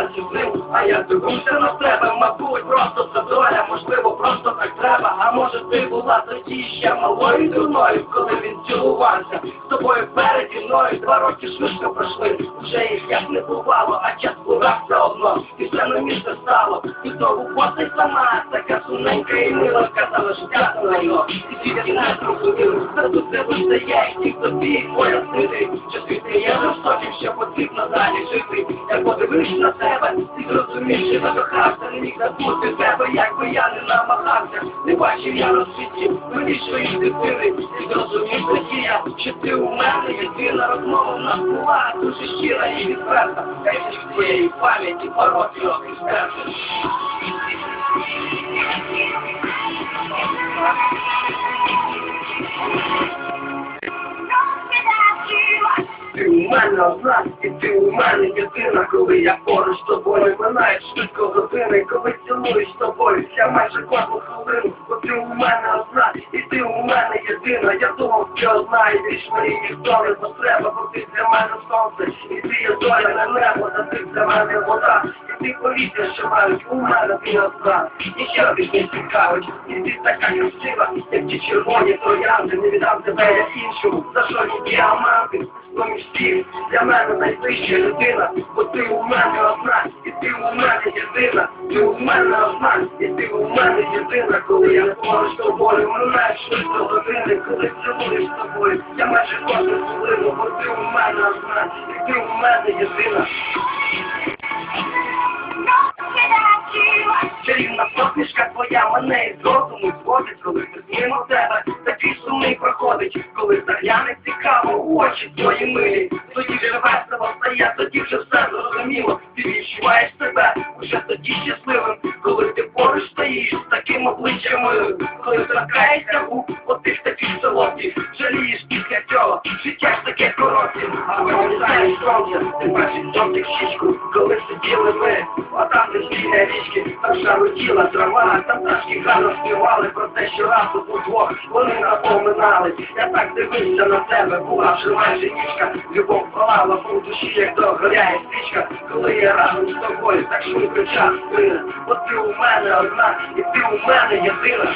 щасливим, а я дивився на тебе, мабуть, просто це доля, можливо, просто так треба. А може ти була тоді ще малою дурною, коли він цілувався з тобою переді мною, два роки швидко пройшли, вже їх як не бувало, а час була все одно, і все на місце стало, і знову постать сама, така сумненька і мила, казала, що на і тільки не зрозумів, та тут це вистає, і тобі пояснити, що світи є жорстоким, що потрібно далі жити, я подивився на тебе, і зрозумів, що закохався, не міг забути тебе, якби я не намагався, не бачив я розсвітів, мені своїх дитини, і зрозумів тоді я, що ти у мене єдина розмова в нас була, дуже щира і відверта, хай в твоєї пам'яті пороки обістерти. Ти у мене одна, і ти у мене єдина, коли я поруч з тобою. Минає швидко години, коли цілуюсь з тобою, я майже кожну хвилину, бо ти у мене одна, і ти у мене єдина, я думав, ти одна, і більш мені ніхто не потреба, бо ти для мене сонце, і ти є доля на небо, та ти для мене вода, ти повітря, що мають у мене ти одна, ніщо більш не цікавить, і ти така красива, як ті червоні троянди, не віддам тебе я іншому, за що ні діаманти, поміж всіх, для мене найближча людина, бо ти у мене одна, і ти у мене єдина, ти у мене одна, і ти у мене єдина, коли я поруч з тобою, минає швидко години, коли цілуюсь з тобою, я майже кожну хвилину, бо ти у мене одна, і ти у мене єдина. Посмішка твоя мене із розуму зводить, коли ти мимо тебе. Такий сумний проходить, коли загляне цікаво у очі твої милі, тоді вже весело стає, тоді вже все зрозуміло, ти відчуваєш себе уже тоді щасливим, коли ти поруч стоїш з таким обличчям коли торкаєшся губ, от тих таких солодких, жалієш після цього, життя ж таке коротке, а виростаєш сонця, ти бачиш жовтих щічку, коли сиділи ми, а там там шарутіла трава, там пташки гарно співали про те, що раз тут удвох вони напоминали. Я так дивився на тебе, була вже майже нічка, любов палала по душі, як догоряє свічка, коли я разом з тобою, так швидко час плине, бо ти у мене одна, і ти у мене єдина.